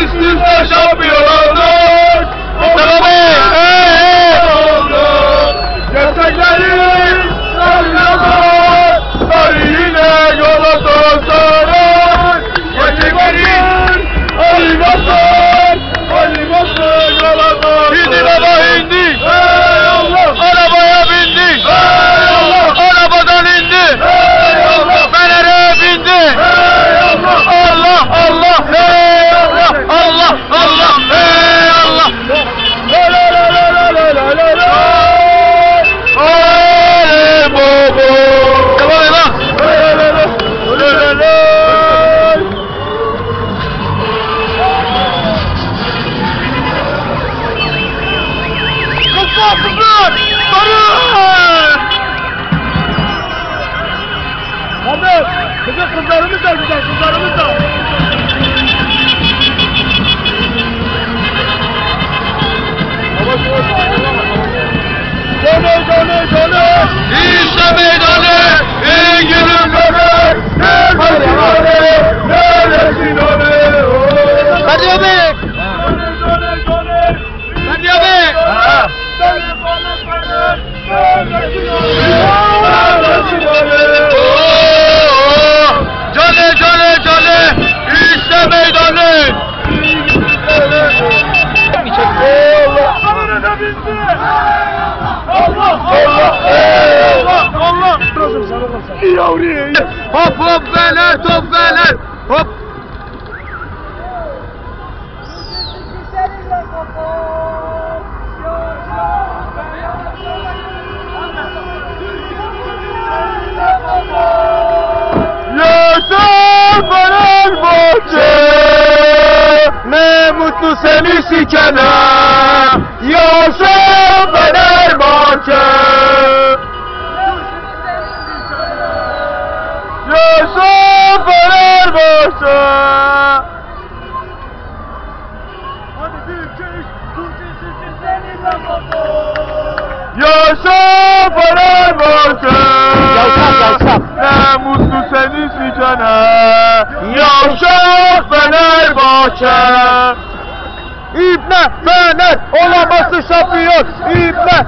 Is this the Champion! Hadi. Kızım kızlarımız da güzel kızlarımız da. Döne döne döne. İşte meydanı. İyi günün bebe. Neredesin öyle? Hadi abi. Yavri Hop hop fener top fener hop. Yaşa Fenerbahçe Ne mutlu seni sikene. Yaşa Fenerbahçe Fenerbahçe Hadi bir, iki, üç, Tuğçe seninle Yaşa Fenerbahçe Yavşak, yavşak. Ne mutlu seni sikene! Yaşa Fenerbahçe İbne Fener olamazsın şampiyon. İbne